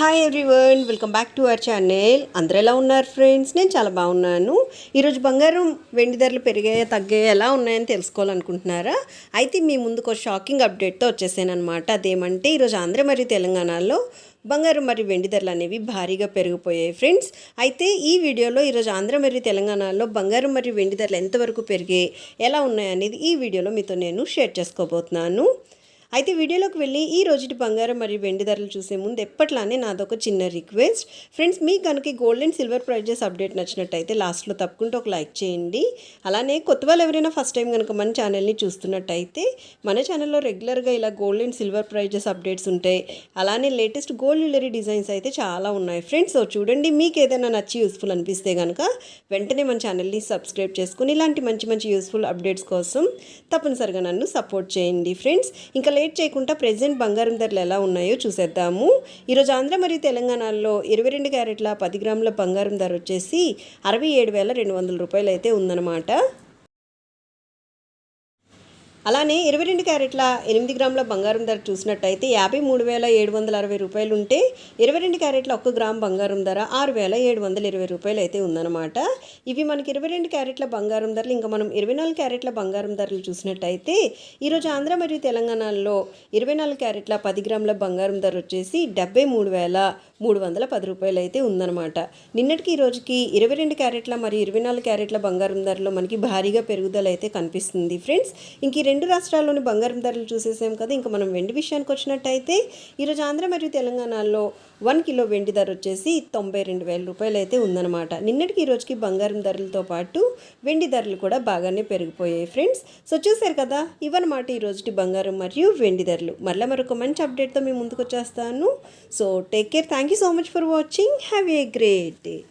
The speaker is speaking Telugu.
Hi everyone welcome back to our channel అందరు ఎలా ఉన్నారు ఫ్రెండ్స్ నేను చాలా బాగున్నాను. ఈరోజు బంగారం వెండి ధరలు పెరిగాయా తగ్గాయా ఎలా ఉన్నాయని తెలుసుకోవాలనుకుంటున్నారా? అయితే మీ ముందుకు ఒక షాకింగ్ అప్డేట్తో వచ్చేసాను అనమాట అదేమంటే ఈరోజు ఆంధ్ర మరియు తెలంగాణలో బంగారం మరియు వెండి ధరలు అనేవి భారీగా పెరిగిపోయాయి ఫ్రెండ్స్ అయితే ఈ వీడియోలో ఈరోజు ఆంధ్ర మరియు తెలంగాణలో బంగారం మరియు వెండి ధరలు ఎంతవరకు పెరిగాయి ఎలా ఉన్నాయనేది ఈ వీడియోలో మీతో నేను షేర్ చేసుకోబోతున్నాను. అయితే వీడియోలోకి వెళ్ళి ఈ రోజుటి బంగారం మరియు వెండి ధరలు చూసే ముందు ఎప్పట్లానే నాదొక చిన్న రిక్వెస్ట్ ఫ్రెండ్స్ మీకు కనుక gold and silver prizes update నచ్చినట్టయితే లాస్ట్లో తప్పకుండా ఒక లైక్ చేయండి. అలానే కొత్త వాళ్ళు ఎవరైనా ఫస్ట్ టైం కనుక మన ఛానల్ని చూస్తున్నట్టయితే మన ఛానల్లో రెగ్యులర్గా ఇలా gold and silver prizes updates ఉంటాయి అలానే లేటెస్ట్ గోల్డ్ జ్యువెలరీ డిజైన్స్ అయితే చాలా ఉన్నాయి. ఫ్రెండ్స్ సో చూడండి మీకు ఏదైనా నచ్చి యూస్ఫుల్ అనిపిస్తే కనుక వెంటనే మన ఛానల్ని సబ్స్క్రైబ్ చేసుకుని ఇలాంటి మంచి మంచి యూస్ఫుల్ అప్డేట్స్ కోసం తప్పనిసరిగా నన్ను సపోర్ట్ చేయండి. ఫ్రెండ్స్ ఇంకా లేట్ చేయకుండా ప్రెసెంట్ బంగారం ధరలు ఎలా ఉన్నాయో చూసేద్దాము. ఈరోజు ఆంధ్ర మరియు తెలంగాణలో ఇరవై రెండు క్యారెట్ల పది గ్రాముల బంగారం ధర వచ్చేసి అరవై ఏడు వేల రెండు వందల రూపాయలు అయితే ఉందన్నమాట. అలానే ఇరవై రెండు క్యారెట్ల ఎనిమిది గ్రాముల బంగారం ధర చూసినట్టయితే యాభై మూడు వేల ఏడు వందల అరవై రూపాయలు ఉంటే ఇరవై రెండు క్యారెట్ల ఒక్క గ్రామ్ బంగారం ధర ఆరు వేల ఏడు వందల ఇరవై రూపాయలు అయితే ఉందన్నమాట. ఇవి మనకి ఇరవై రెండు క్యారెట్ల బంగారం ధరలు ఇంకా మనం ఇరవై నాలుగు క్యారెట్ల బంగారం ధరలు చూసినట్టయితే ఈరోజు ఆంధ్ర మరియు తెలంగాణలో ఇరవై నాలుగు క్యారెట్ల పది గ్రాముల బంగారం ధర వచ్చేసి డెబ్బై మూడు వేల మూడు వందల పది రూపాయలు అయితే ఉందన్నమాట. నిన్నటికి ఈ రోజుకి ఇరవై రెండు క్యారెట్ల మరియు ఇరవై నాలుగు క్యారెట్ల బంగారం ధరలో మనకి భారీగా పెరుగుదల అయితే కనిపిస్తుంది ఫ్రెండ్స్. ఇంక ఈ రెండు రాష్ట్రాల్లోని బంగారం ధరలు చూసేసాం కదా ఇంకా మనం వెండి విషయానికి వచ్చినట్టయితే ఈరోజు ఆంధ్ర మరియు తెలంగాణలో వన్ కిలో వెండి ధర వచ్చేసి తొంభై రెండు వేల రూపాయలు అయితే ఉందన్నమాట. నిన్నటికి ఈ రోజుకి బంగారం ధరలతో పాటు వెండి ధరలు కూడా బాగానే పెరిగిపోయాయి ఫ్రెండ్స్. సో చూసారు కదా ఇవన్నమాట ఈ రోజుటి బంగారం మరియు వెండి ధరలు. మళ్ళీ మరొక మంచి అప్డేట్తో మేము ముందుకు వచ్చేస్తాను. So take care thank Thank you so much for watching. Have a great day.